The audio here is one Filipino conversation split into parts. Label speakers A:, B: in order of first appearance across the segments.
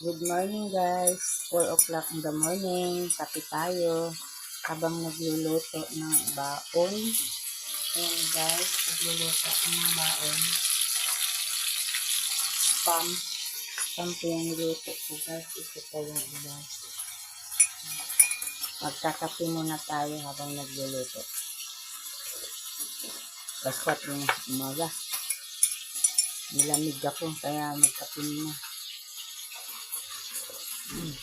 A: Good morning guys. 4 o'clock in the morning. Kape tayo. Habang nagluluto ng baon. Ayan guys. Nagluluto ng baon. Spam. Spam po yung niluto ko guys. Ito pa yung iba. Magkakape muna tayo habang nagluluto. Basta yung umaga. Nilamig ako kaya magkape muna. Mm.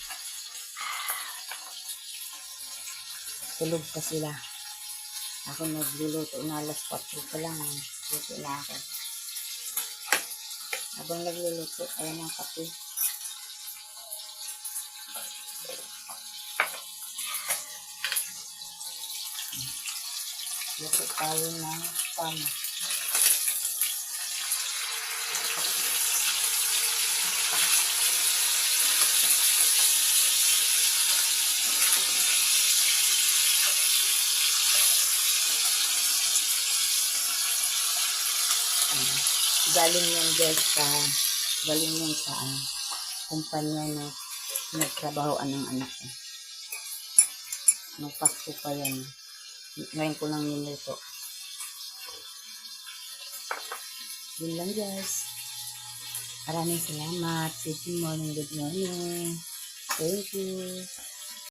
A: Tulog pa sila. Ako nagluluto na alas 4 pa lang. Luto na ako. Habang nagluluto, ayan ang kape. Luto tayo ng spam. Ayan. galing yan guys sa galing yan sa ano, kumpanya na nagtrabahoan ng anak ko. Nung Pasko pa yan. Ngayon ko lang niluto. Yun lang guys. Maraming salamat. Good morning, good morning. Thank you.